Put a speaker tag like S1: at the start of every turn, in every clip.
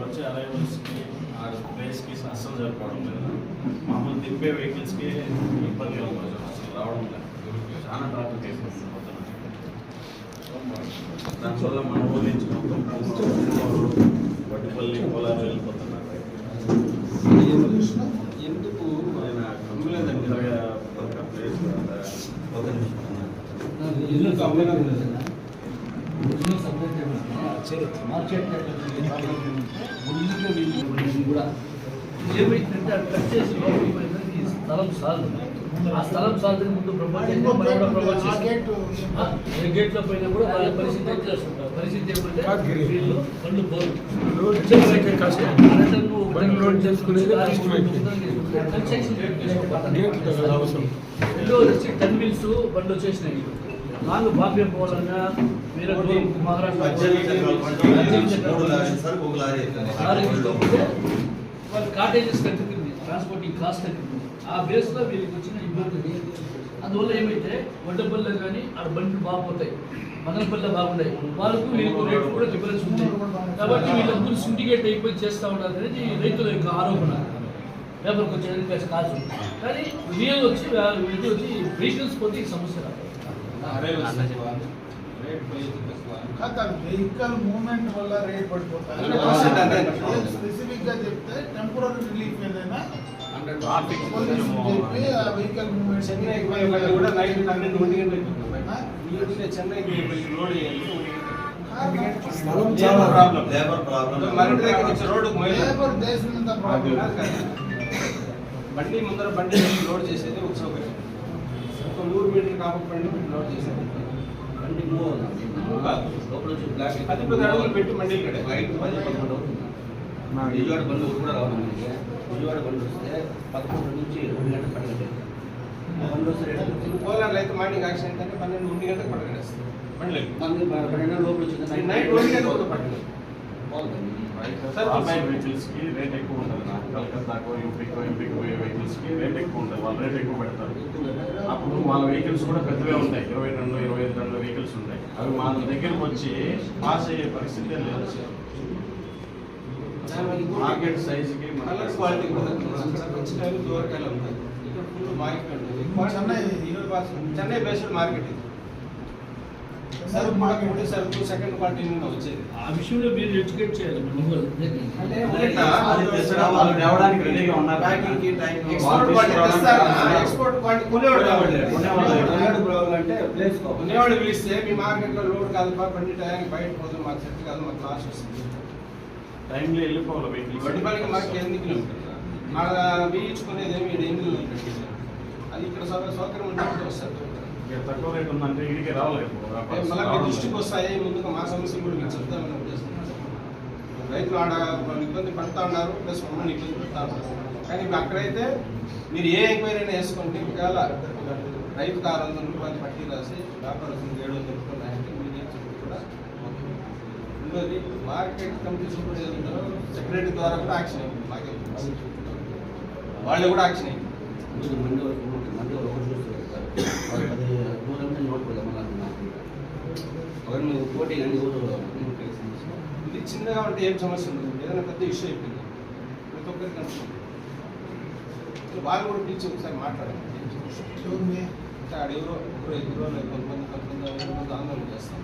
S1: వచ్చే అరైవల్స్కి ఆ ప్లేస్కి అస్సలు సరిపోవడం లేదు మామూలు దింపే వెహికల్స్కి ఇబ్బంది ఉంది అసలు రావడం లేదు చాలా ట్రాఫిక్ అయిపోతుంది మొత్తం దానివల్ల మన ఊరి నుంచి మొత్తం వడ్డిపల్లి కోలారు వెళ్ళిపోతున్నారు ఎందుకు ఆయన కమ్మలేదండి ఇలాగా ఒక ప్లేస్
S2: ఏమైందంటే అది కట్ చేసి ఈ స్థలం సాల్వ్ ఆ స్థలం సాల్వ్ ముందు కూడా
S3: ఆ,
S2: ఏ గేట్లో పోయినా కూడా వాళ్ళ పరిస్థితి చేస్తుంటారు? పరిస్థితి ఏమంటే వీళ్ళు కళ్ళు బోరు
S3: బండి లోడ్ చేసుకునేది
S2: టెన్ మిల్స్ బండి వచ్చేసినాయి. నాలుగు బాంబే పోవాలన్నా వేరే దూరం మహారాష్ట్ర వాళ్ళ కాటేజెస్ తగ్గుతుంది ట్రాన్స్పోర్టింగ్ కాస్ట్ తగ్గుతుంది ఆ బేస్లో వీళ్ళకి వచ్చిన ఇబ్బంది అందువల్ల ఏమైతే వడ్డపల్లి కానీ ఆడ బండ్లు బాగుపోతాయి మదనపల్లి బాగున్నాయి వాళ్ళకు వీళ్ళకు రేటు కూడా డిఫరెన్స్ ఉంది. కాబట్టి వీళ్ళందరూ సిండికేట్ అయిపోయి చేస్తూ ఉన్నారు అనేది రైతుల యొక్క ఆరోపణ. పేపర్కి వచ్చేది కాదు కానీ రియల్ వచ్చి ఇది వచ్చి వెహికల్స్ పోతే ఈ సమస్య రాదు.
S3: వెహికల్ మూవ్మెంట్ వల్ల రేట్ పడిపోతాయి. స్పెసిఫిక్గా చెప్తే టెంపరీ రిలీఫ్ ఏదైనా
S1: ట్రాఫిక్
S3: పోలీసు చెప్పి ఆ వెహికల్
S4: కూడా నైట్ పన్నెండు ఒంటి గంటలకు.
S3: స్థలం
S4: ప్రాబ్లం.
S5: లేబర్ ప్రాబ్లం
S4: నుంచి రోడ్డుకు పోయాలి.
S3: లేబర్ దేశం ప్రాబ్లం.
S4: బండి ముందర బండి లోడ్ చేసేది ఒక సౌకర్యం. ఒక నూరు మీటర్ కాబట్టి బండి లోడ్ చేసేది
S2: బండి మూవ్ అవుతుంది.
S4: మూవ్ కాదు.
S2: లోపల వచ్చి బ్లాక్
S4: పది పది అడుగులు పెట్టి మండీలు కట్టాలి.
S2: బయట పది పదకొండు అవుతుంది విజయవాడ బండ్లు కూడా రావాలి మనకి విజయవాడ బండ్లు వస్తే పదకొండు నుంచి రెండు గంటల పన్నెండు బండ్లు వస్తే గంటలకు
S4: కోలార్లో అయితే మార్నింగ్ యాక్సిడెంట్ అంటే పన్నెండు ఒంటి గంటలకు పడగడేస్తుంది బండ్లు
S2: పన్నెండు లోపల వచ్చింది.
S4: నైట్ ఒంటి గంటకు పోతే
S1: వెహికల్స్కి రేట్ ఎక్కువ ఉంటుంది కలకత్తాకో యూపీకో ఎంపీకి పోయే వెహికల్స్కి రేట్ ఎక్కువ ఉంటుంది. వాళ్ళు రేట్ ఎక్కువ పెడతారు. అప్పుడు వాళ్ళ వెహికల్స్ కూడా పెద్దవే ఉంటాయి. ఇరవై రెండు ఇరవై ఐదు రెండు వెహికల్స్ ఉంటాయి. అవి మా దగ్గరకు వచ్చి పాస్ అయ్యే పరిస్థితే లేదు మార్కెట్ సైజుకి
S4: క్వాలిటీ దూరకాయలు ఉంటుంది
S3: చెన్నై
S4: చెన్నై బేస్డ్ మార్కెట్ ఇది. సరుకు మార్కెట్ సరుకు సెకండ్ క్వాలిటీ నుండి వచ్చేది.
S2: ఆ విషయంలో మీరు ఎడ్యుకేట్ చేయాలి
S4: కొనేవాడు పిలిస్తే మీ మార్కెట్లో లోడ్ కాదు టయానికి బయట మాకు సెట్ కాదు మాకు లాస్ వస్తుంది.
S1: టైంలో వెళ్ళిపోవాలి వెహికల్స్
S4: వడ్డీపల్లికి మాకు ఎనిమిది కిలోమీటర్లు. ఏమి ఎనిమిది అది ఇక్కడ సౌకర్యం ఉంటే వస్తారు.
S1: తక్కువ రేట్ ఉందంటే ఇడికి రాలేదు
S4: మళ్ళీ మీ దృష్టికి వస్తాయి ముందుగా మా సమస్యలు కూడా మీకు చెప్తామని ఉద్దేశం రైతులు ఆడ వాళ్ళు ఇబ్బంది పడుతూ ఉన్నారు ప్లస్ మమ్మల్ని ఇబ్బంది పెడతా ఉన్నారు. కానీ ఇప్పుడు అక్కడైతే మీరు ఏ ఎంక్వైరీ అయినా వేసుకోండి ఒకవేళ రైతుకు ఆరు వందల రూపాయలు పట్టి రాసి వ్యాపారస్తులకు ఏడు వందల రూపాయలు రాయండి మీరు ఏం చెప్పి కూడా. రెండోది మార్కెట్ కమిటీ సూపర్ ఉంటారో సెక్రటరీ ద్వారా కూడా యాక్షన్ అయ్యింది మాకే వాళ్ళు కూడా యాక్షన్ అయ్యింది
S2: మండి వరకు. మండి వరకు చూస్తారు సార్. వాళ్ళు పది నూరు ఎంఎల్ నోట్ కూడా మళ్ళీ ఎవరు
S4: ఇది చిన్నగా ఉంటే ఏం సమస్య ఉండదు. ఏదైనా పెద్ద ఇష్యూ అయిపోయింది. ప్రతి ఒక్కరికి కనుక్కోండి వాళ్ళు కూడా పిలిచి ఒకసారి మాట్లాడండి. ఎవరో ఒకరు ఎదురో లేక కొంతమంది కొంతమంది ఐదు మంది ఆందోళన చేస్తాం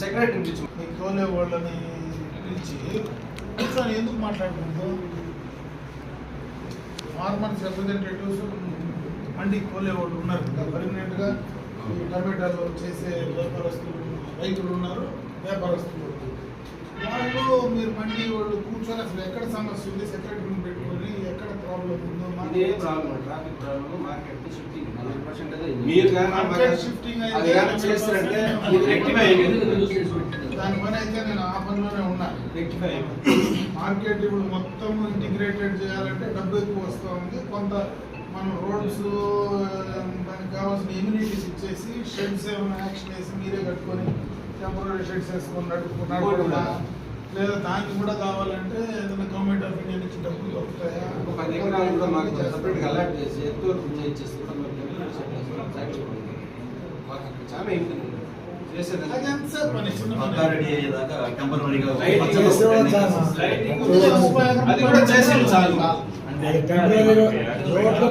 S4: సెక్రటరీ పిలిచి
S3: తోలే వాళ్ళని పిలిచి కూర్చొని ఎందుకు మాట్లాడకూడదు? ఫార్మర్స్ రిప్రజెంటేటివ్స్ మండి కోలే వాళ్ళు ఉన్నారు కదా. పర్మనెంట్గా ఈ టమాటాలు చేసే వ్యాపారస్తులు రైతులు ఉన్నారు వ్యాపారస్తులు. వాళ్ళు మీరు మండి వాళ్ళు కూర్చొని అసలు ఎక్కడ సమస్య ఉంది సెక్రటరీని పెట్టుకొని ఎక్కడ ప్రాబ్లం ఉందో
S4: ఇదే problem traffic problem market shifting
S6: hundred percent అదే
S4: మీరు కానీ
S3: మార్కెట్ షిఫ్టింగ్ అయితే
S4: అది కానీ చేస్తారంటే ఇది రెక్టిఫై
S3: దాని పని అయితే నేను ఆ పనిలోనే ఉన్నా.
S4: రెక్టిఫై
S3: మార్కెట్ ఇప్పుడు మొత్తం ఇంటిగ్రేటెడ్ చేయాలంటే డబ్బు ఎక్కువ వస్తూ ఉంది కొంత మనం రోడ్స్ దానికి కావాల్సిన ఇమ్యూనిటీస్ ఇచ్చేసి షెడ్స్ ఏమైనా యాక్షన్ వేసి మీరే కట్టుకొని టెంపరీ షెడ్స్ వేసుకొని నడుపుకున్నాడు లేదా దానికి కూడా కావాలంటే ఏదైనా గవర్నమెంట్ ఆఫ్ ఇండియా నుంచి డబ్బులు దొరుకుతాయా
S4: ఒక పది ఎకరాలు మాకు సపరేట్గా అలాట్ చేసి కూడా మాకు చాలా
S3: అది
S4: కూడా చేసేది చాలు.
S7: రోడ్లు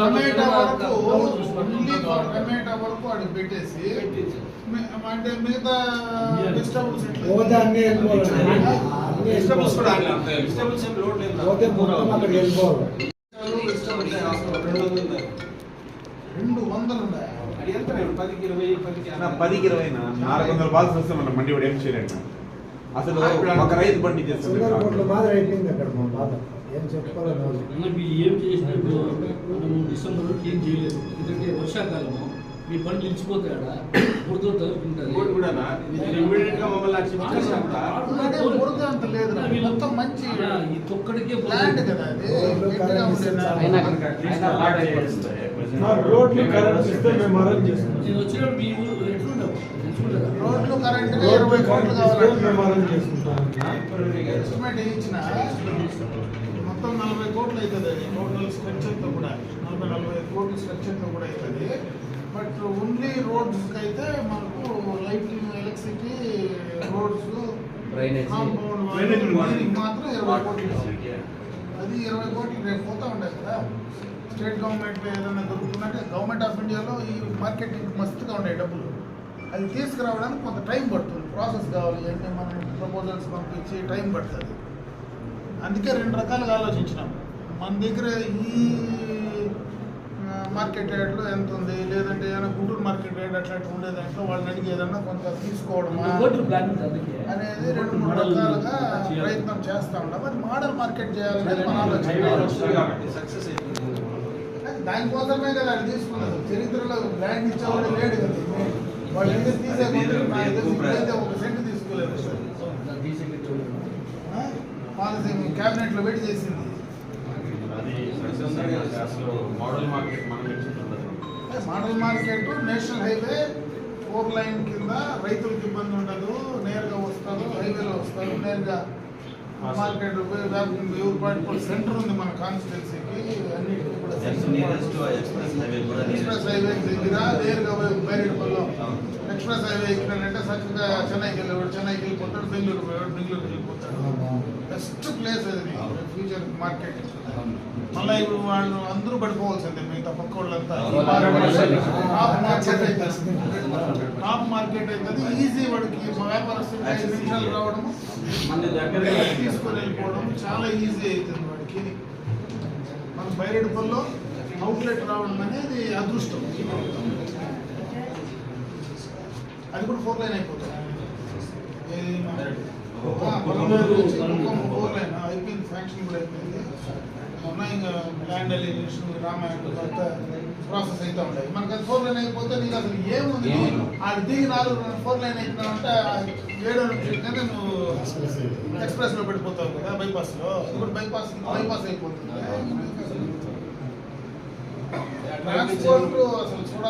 S3: టమాటా వరకు ఓన్లీ ఫర్ టమాటా వరకు పెట్టేసి అంటే మిగతా వెజిటబుల్స్
S7: పోతే వెళ్ళిపోవాలి
S4: వెజిటబుల్స్ కూడా వెజిటబుల్స్ ఏం లోడ్ లేదు
S7: పోతే మొత్తం అక్కడికి వెళ్ళిపోవాలి
S4: రెండు వందలు ఉన్నాయి. పదికి ఇరవై పదికి
S5: అన్న, పదికి ఇరవై నాలుగు వందల బాల్స్ వస్తే మనం మండి ఏం చేయలేడు అసలు ఒక రైతు బండి
S7: అయిపోయింది అక్కడ మా బాధ. ఏం చెప్పుకోవాలి వాళ్ళు
S2: మీరు ఏం చేసినట్టు మనము డిసెంబర్లో ఏం చేయలేదు. ఎందుకంటే వర్షాకాలము మీ బండ్లు నిలిచిపోతాడా బురద
S3: మంచి
S2: ఈ తొక్కడికే
S3: కదా
S7: రోడ్లు
S2: మీ ఊరు ఎట్లుండవు?
S3: రోడ్లు కరెంట్ ఇరవై కోట్లు
S7: చేసుకుంటాం
S3: ఎస్టిమేట్ ఇచ్చిన మొత్తం నలభై కోట్లు అవుతుంది. అది టోటల్ స్ట్రక్చర్తో కూడా నలభై నలభై ఐదు కోట్లు స్ట్రక్చర్తో కూడా అవుతుంది. బట్ ఓన్లీ రోడ్స్కి అయితే మనకు లైటింగ్ ఎలక్ట్రిసిటీ రోడ్స్ మాత్రం ఇరవై కోట్లు అది ఇరవై కోట్లు రేపు పోతా ఉంటాయి కదా. స్టేట్ గవర్నమెంట్ ఏదైనా దొరుకుతుందంటే గవర్నమెంట్ ఆఫ్ ఇండియాలో ఈ మార్కెటింగ్ మస్తుగా ఉన్నాయి డబ్బులు. అది తీసుకురావడానికి కొంత టైం పడుతుంది. ప్రాసెస్ కావాలి అంటే మనం ప్రపోజల్స్ పంపించి టైం పడుతుంది. అందుకే రెండు రకాలుగా ఆలోచించినాం. మన దగ్గర ఈ మార్కెట్ రేట్లో ఎంత ఉంది? లేదంటే ఏదైనా గుంటూరు మార్కెట్ రేట్ అట్లా ఉండే దాంట్లో వాళ్ళని అడిగి ఏదన్నా కొంత
S2: అందుకే.
S3: అనేది రెండు మూడు రకాలుగా ప్రయత్నం చేస్తా ఉన్నాం. మరి మోడల్ మార్కెట్ చేయాలనేది మన ఆలోచన. దానికోసమే కదా అది తీసుకున్నారు చరిత్రలో ల్యాండ్ ఇచ్చేవాడు లేడు కదా. క్యాబినెట్లో పెట్టి చేసింది.
S1: Model market
S3: model market national highway four line కింద రైతులకు ఇబ్బంది ఉండదు నేరుగా వస్తారు హైవేలో వస్తారు నేరుగా మార్కెట్ ఎవరు సెంటర్ ఉంది మన కాన్స్టిట్యున్సీకి అన్నిటికీ కూడా
S6: ఎక్స్ప్రెస్ హైవే
S3: దగ్గర నేరుగా బైరెడ్పల్లో ఎక్స్ప్రెస్ హైవే ఎక్కినాడంటే చక్కగా చెన్నైకి వెళ్ళేవాడు చెన్నైకి వెళ్ళిపోతాడు బెంగళూరు పోయాడు బెంగళూరుకి వెళ్ళిపోతాడు బెస్ట్ ప్లేస్ అది ఫ్యూచర్ మార్కెట్ మళ్ళీ ఇప్పుడు వాళ్ళు అందరూ పడిపోవాల్సిందే మిగతా పక్క వాళ్ళంతా టాప్ మార్కెట్ అవుతుంది టాప్ మార్కెట్ అవుతుంది ఈజీ వాడికి వ్యాపారస్తులు ఐదు నిమిషాలు రావడము
S1: మన దగ్గర
S3: తీసుకొని వెళ్ళిపోవడం చాలా ఈజీ అవుతుంది వాడికి. మన బైరెడ్పల్లో అవుట్లెట్ రావడం అనేది అదృష్టం. అది కూడా ఫోర్ లైన్ అయిపోతుంది. ఫోర్ లైన్ అయిపోయింది ఫ్యాక్షన్ కూడా అయిపోయింది. మొన్న ఇంకా ల్యాండ్ అలిగేషన్ రామాయణ ప్రాసెస్ అయితే ఉంటాయి మనకి అది ఫోర్ లైన్ అయిపోతే నీకు అసలు ఏముంది? అది దిగి నాలుగు ఫోర్ లైన్ అయిపోయినావంటే ఏడో నిమిషం నువ్వు ఎక్స్ప్రెస్లో పడిపోతావు కదా బైపాస్లో. ఇప్పుడు బైపాస్ బైపాస్ అయిపోతుంది. ట్రాన్స్పోర్ట్ అసలు చూడ